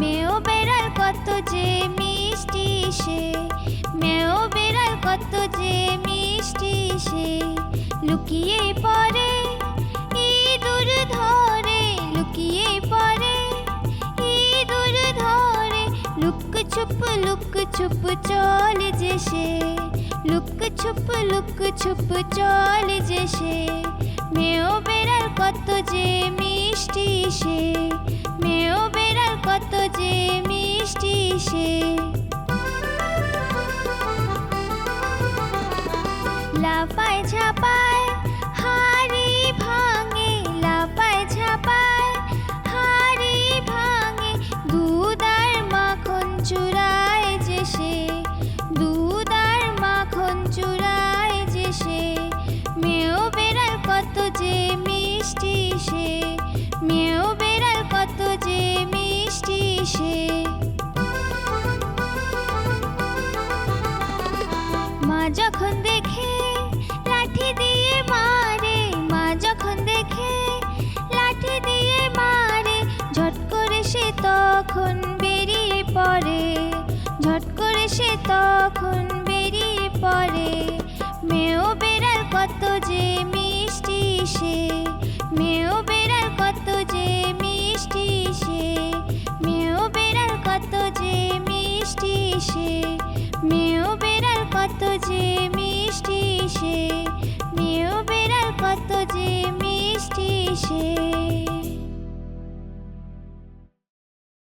মেও বেড়াল কত যে মিষ্টি সে মেও বেড়াল কত যে মিষ্টি সে। লুকিয়ে পড়ে, ইঁদুর ধরে, লুকিয়ে পড়ে, ইঁদুর ধরে। লুক ছুপ লুক ছুপ চলে যে সে, লুক ছুপ লুক ছুপ চলে যে সে। মেও বেড়াল কত যে মিষ্টি সে মেও বেড়াল কত যে মিষ্টি সে। লাফায় ঝাপায় হাড়ি ভাঙে যখন দেখে, লাঠি দিয়ে মারে, মা যখন দেখে, লাঠি দিয়ে মারে, ঝট করে সে তখন বেরিয়ে পড়ে, ঝট করে সে তখন বেরিয়ে পড়ে। মেও বেড়াল কত যে মিষ্টি সে মেও কত যে মিষ্টি সে মেও